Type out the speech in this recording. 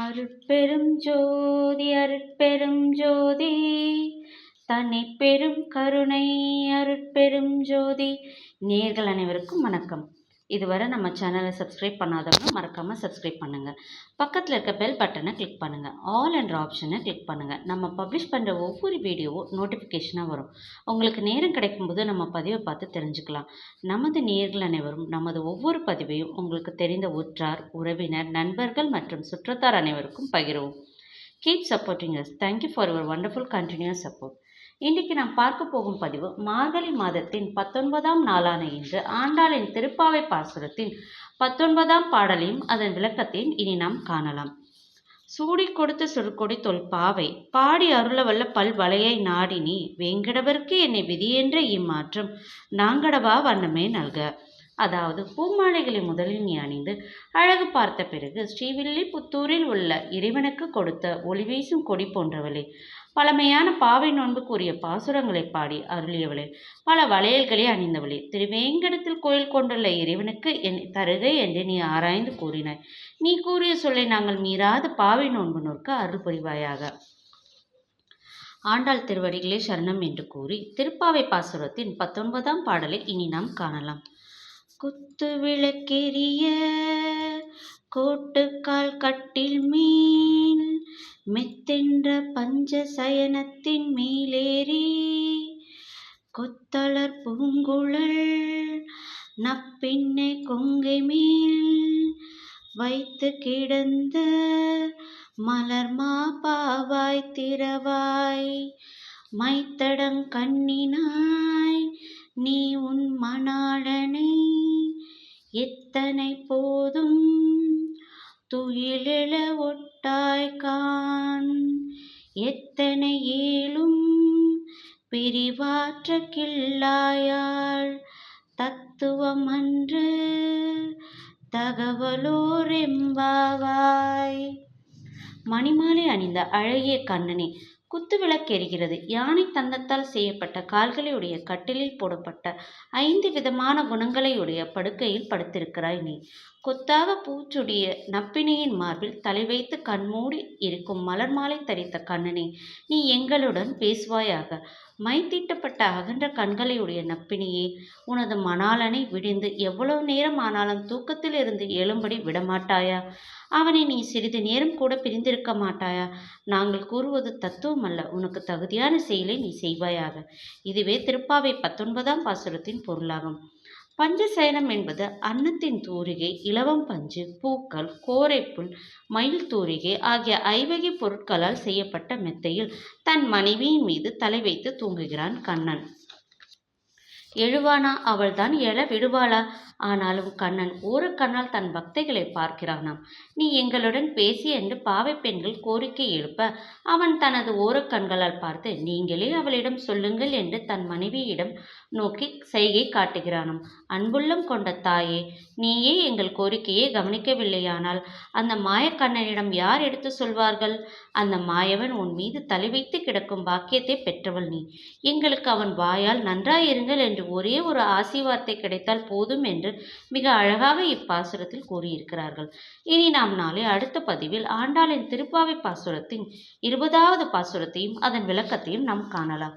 அருட்பெரும் ஜோதி அருட்பெரும் ஜோதி. தன்னை பெரும் கருணை அருட்பெரும் ஜோதி. நேர்கள் அனைவருக்கும் வணக்கம். இதுவரை நம்ம சேனலை சப்ஸ்கிரைப் பண்ணாதவங்க மறக்காமல் சப்ஸ்கிரைப் பண்ணுங்கள் பக்கத்தில் இருக்க பெல் பட்டனை கிளிக் பண்ணுங்கள் ஆல் என்ற ஆப்ஷனை கிளிக் பண்ணுங்கள் நம்ம பப்ளிஷ் பண்ணுற ஒவ்வொரு வீடியோவும் நோட்டிஃபிகேஷனாக வரும். உங்களுக்கு நேரம் கிடைக்கும்போது நம்ம பதிவை பார்த்து தெரிஞ்சுக்கலாம். நமது நேர்கள் அனைவரும் நமது ஒவ்வொரு பதிவையும் உங்களுக்கு தெரிந்த உற்றார் உறவினர் நண்பர்கள் மற்றும் சுற்றத்தார் அனைவருக்கும் பகிரவும். Keep supporting us thank you for your wonderful continuous support இன்றைக்கு நாம் பார்க்க போகும் பதிவு மார்கழி மாதத்தின் பத்தொன்பதாம் நாளான இன்று ஆண்டாளின் திருப்பாவை பாசுரத்தின் பத்தொன்பதாம் பாடலையும் அதன் விளக்கத்தையும் இனி நாம் காணலாம். சூடி கொடுத்த சொற்கொடி தொல்பாவை பாடி அருளவல்ல பல் வலையை நாடினி வேங்கடவர்க்கு என்னை விதியென்ற இம்மாற்றம் நாங்கடவா வண்ணமே நல்க. அதாவது பூமாலைகளை முதலில் நீ அணிந்து அழகு பார்த்த பிறகு ஸ்ரீவில்லிபுத்தூரில் உள்ள இறைவனுக்கு கொடுத்த ஒளிவீசும் கொடி போன்றவளே. பழமையான பாவை நோன்புக்குரிய பாசுரங்களை பாடி அருளியவளே. பல வளையல்களை அணிந்தவளே. திருவேங்கடத்தில் கோயில் கொண்டுள்ள இறைவனுக்கு என் தருகை என்று நீ ஆராய்ந்து கூறினாய். நீ கூறிய சொல்லை நாங்கள் மீறாத பாவை நோன்பு நோக்க அருள் புரிவாயாக ஆண்டாள் திருவடிகளே சரணம் என்று கூறி திருப்பாவை பாசுரத்தின் பத்தொன்பதாம் பாடலை இனி நாம் காணலாம். குத்து விளக்கெரிய கோட்டுக்கால் கட்டில் மீன் மெத்தென்ற பஞ்ச சயனத்தின் மேலேறி கொத்தளர் பூங்குழல் நப்பின்னை கொங்கை மேல் வைத்து கிடந்த மலர் மாபாவாய் திரவாய் மைத்தடங் கண்ணினாய் நீ உன் மணாளனை. எத்தனை போதும் துயிலெழ ஒட்டாய்கான் எத்தனை ஏழும் பிரிவாற்ற கிள்ளாயாள். தத்துவம் அன்று தகவலோரெம்பாவாய் மணிமாலை அணிந்த அழகிய கண்ணனே குத்துவிளக்கு எரிகிறது. யானை தந்தத்தால் செய்யப்பட்ட கால்களையுடைய கட்டிலில் போடப்பட்ட ஐந்து விதமான குணங்களையுடைய படுக்கையில் படுத்திருக்கிறாய் நீ. கொத்தாக பூச்சுடைய நப்பினியின் மார்பில் தலை வைத்து கண்மூடி இருக்கும் மலர் மாலை தரித்த கண்ணனே நீ எங்களுடன் பேசுவாயாக. மை தீட்டப்பட்ட அகன்ற கண்களையுடைய நப்பினியே உனது மணாலனை விடிந்து எவ்வளவு நேரம் ஆனாலும் தூக்கத்தில் இருந்து எழும்படி விடமாட்டாயா? அவனை நீ சிறிது நேரம் கூட பிரிந்திருக்க மாட்டாயா? நாங்கள் கூறுவது தத்துவம் அல்ல உனக்கு தகுதியான செயலை நீ செய்வாயாக. இதுவே திருப்பாவை பத்தொன்பதாம் பாசுரத்தின் பொருளாகும். பஞ்சசயனம் என்பது அன்னத்தின் தூரிகை இலவம் பஞ்சு பூக்கள் கோரைப்புல் மயில் தூரிகை ஆகிய ஐவகை பொருட்களால் செய்யப்பட்ட மெத்தையில் தன் மனைவியின் மீது தலை வைத்து தூங்குகிறான் கண்ணன். எழுவானா? அவள்தான் எழ விடுவாளா? ஆனாலும் கண்ணன் ஒரு கண்ணால் தன் பக்தைகளை பார்க்கிறானாம். நீ எங்களுடன் பேசி என்று பாவை பெண்கள் கோரிக்கை எழுப்ப அவன் தனது ஓர கண்களால் பார்த்து நீங்களே அவளிடம் சொல்லுங்கள் என்று தன் மனைவியிடம் நோக்கி செய்கை காட்டுகிறானாம். அன்புள்ளம் கொண்ட தாயே நீயே எங்கள் கோரிக்கையை கவனிக்கவில்லையானால் அந்த மாயக்கண்ணனிடம் யார் எடுத்து சொல்வார்கள்? அந்த மாயவன் உன் மீது தலை வைத்து கிடக்கும் பாக்கியத்தை பெற்றவள் நீ. எங்களுக்கு அவன் வாயால் நன்றாயிருங்கள் என்று ஒரே ஒரு ஆசி வார்த்தை கிடைத்தால் போதும் என்று மிக அழகாக இப்பாசுரத்தில் கூறியிருக்கிறார்கள். இனி நாம் நாளை அடுத்த பதிவில் ஆண்டாளின் திருப்பாவை பாசுரத்தின் இருபதாவது பாசுரத்தையும் அதன் விளக்கத்தையும் நாம் காணலாம்.